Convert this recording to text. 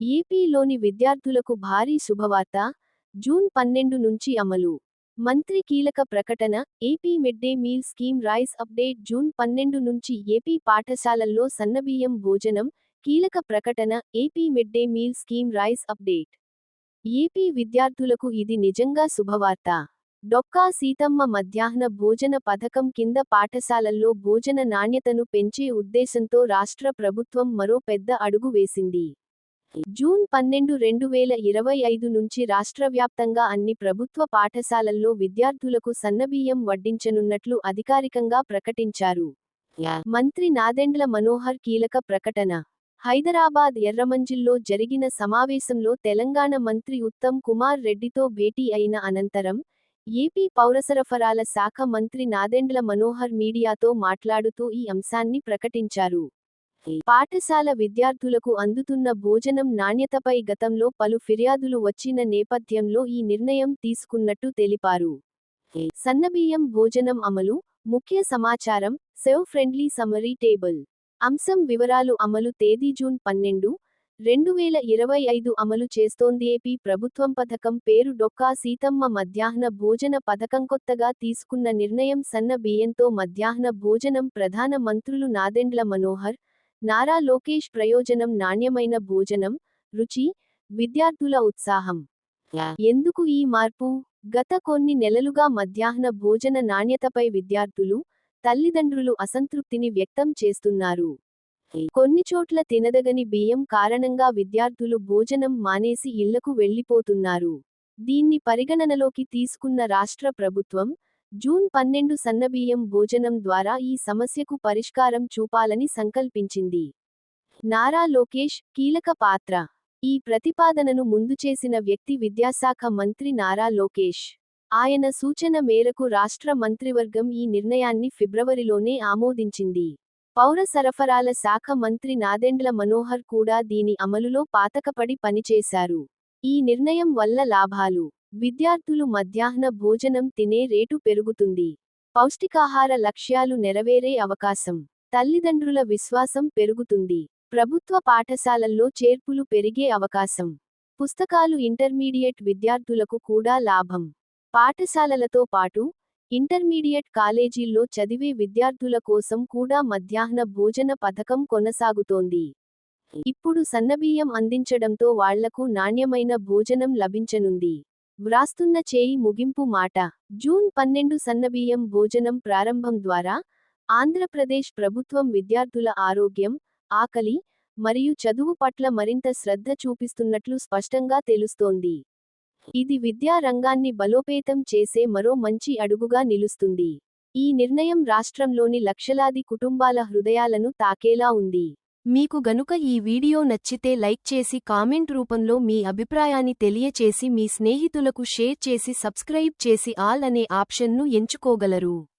ఏపీలోని విద్యార్థులకు భారీ శుభవార్త. జూన్ పన్నెండు నుంచి అమలు. మంత్రి కీలక ప్రకటన AP mid day meal scheme rice update. June పన్నెండు నుంచి ఏపీ పాఠశాలల్లో సన్నబియ్యం భోజనం. కీలక ప్రకటన AP mid day meal scheme rice update. AP విద్యార్థులకు ఇది నిజంగా శుభవార్త. డొక్కా సీతమ్మ మధ్యాహ్న భోజన పథకం కింద పాఠశాలల్లో భోజన నాణ్యతను పెంచే ఉద్దేశంతో రాష్ట్ర ప్రభుత్వం మరో పెద్ద అడుగు వేసింది. జూన్ పన్నెండు రెండు వేల ఇరవై ఐదు నుంచి రాష్ట్రవ్యాప్తంగా అన్ని ప్రభుత్వ పాఠశాలల్లో విద్యార్థులకు సన్నబియ్యం వడ్డించనున్నట్లు అధికారికంగా ప్రకటించారు. మంత్రి నాదెండ్ల మనోహర్ కీలక ప్రకటన. హైదరాబాద్ ఎర్రమంజిల్లో జరిగిన సమావేశంలో తెలంగాణ మంత్రి ఉత్తమ్ కుమార్ రెడ్డితో భేటీ అయిన అనంతరం ఏపీ పౌరసరఫరాల శాఖ మంత్రి నాదెండ్ల మనోహర్ మీడియాతో మాట్లాడుతూ ఈ అంశాన్ని ప్రకటించారు. పాఠశాల విద్యార్థులకు అందుతున్న భోజనం నాణ్యతపై గతంలో పలు ఫిర్యాదులు వచ్చిన నేపథ్యంలో ఈ నిర్ణయం తీసుకున్నట్టు తెలిపారు. సన్నబియ్యం భోజనం అమలు ముఖ్య సమాచారం సెవ్ ఫ్రెండ్లీ సమరీ టేబుల్. అంశం వివరాలు అమలు తేదీ జూన్ పన్నెండు రెండు వేల ఇరవై ఐదు అమలు చేస్తోంది ఏపీ ప్రభుత్వం పథకం పేరు డొక్కా సీతమ్మ మధ్యాహ్న భోజన పథకం కొత్తగా తీసుకున్న నిర్ణయం సన్న బియ్యంతో మధ్యాహ్న భోజనం ప్రధాన మంత్రులు నాదెండ్ల మనోహర్ నారా లోకేష్ ప్రయోజనం నాణ్యమైన భోజనం రుచి విద్యార్థుల ఉత్సాహం. ఎందుకు ఈ మార్పు? గత కొన్ని నెలలుగా మధ్యాహ్న భోజన నాణ్యతపై విద్యార్థులు తల్లిదండ్రులు అసంతృప్తిని వ్యక్తం చేస్తున్నారు. కొన్ని చోట్ల తినదగని బియ్యం కారణంగా విద్యార్థులు భోజనం మానేసి ఇళ్ళకు వెళ్ళిపోతున్నారు దీన్ని పరిగణనలోకి తీసుకున్న రాష్ట్ర ప్రభుత్వం జూన్ పన్నెండు సన్నబియ్యం భోజనం ద్వారా ఈ సమస్యకు పరిష్కారం చూపాలని సంకల్పించింది. నారా లోకేష్ కీలక పాత్ర. ఈ ప్రతిపాదనను ముందు చేసిన వ్యక్తి విద్యాశాఖ మంత్రి నారా లోకేష్. ఆయన సూచన మేరకు రాష్ట్ర మంత్రివర్గం ఈ నిర్ణయాన్ని ఫిబ్రవరిలోనే ఆమోదించింది. పౌర సరఫరాల శాఖ మంత్రి నాదెండ్ల మనోహర్ కూడా దీని అమలులో పాతకపడి పనిచేశారు. ఈ నిర్ణయం వల్ల లాభాలు విద్యార్థులు మధ్యాహ్న భోజనం తినే రేటు పెరుగుతుంది. పౌష్టికాహార లక్ష్యాలు నెరవేరే అవకాశం. తల్లిదండ్రుల విశ్వాసం పెరుగుతుంది. ప్రభుత్వ పాఠశాలల్లో చేర్పులు పెరిగే అవకాశం. పుస్తకాలు ఇంటర్మీడియట్ విద్యార్థులకు కూడా లాభం. పాఠశాలలతో పాటు ఇంటర్మీడియట్ కాలేజీల్లో చదివే విద్యార్థుల కోసం కూడా మధ్యాహ్న భోజన పథకం కొనసాగుతోంది. ఇప్పుడు సన్నబియ్యం అందించడంతో వాళ్ళకు నాణ్యమైన భోజనం లభించనుంది. వ్రాస్తున్న చేయి ముగింపు మాట. జూన్ పన్నెండు సన్నబియ్యం భోజనం ప్రారంభం ద్వారా ఆంధ్రప్రదేశ్ ప్రభుత్వం విద్యార్థుల ఆరోగ్యం ఆకలి మరియు చదువు పట్ల మరింత శ్రద్ధ చూపిస్తున్నట్లు స్పష్టంగా తెలుస్తోంది. ఇది విద్యా రంగాన్ని బలోపేతం చేసే మరో మంచి అడుగుగా నిలుస్తుంది. ఈ నిర్ణయం రాష్ట్రంలోని లక్షలాది కుటుంబాల హృదయాలను తాకేలా ఉంది. మీకు గనుక ఈ వీడియో నచ్చితే లైక్ చేసి కామెంట్ రూపంలో మీ అభిప్రాయాన్ని తెలియచేసి మీ స్నేహితులకు షేర్ చేసి సబ్స్క్రైబ్ చేసి ఆల్ అనే ఆప్షన్ను ఎంచుకోగలరు.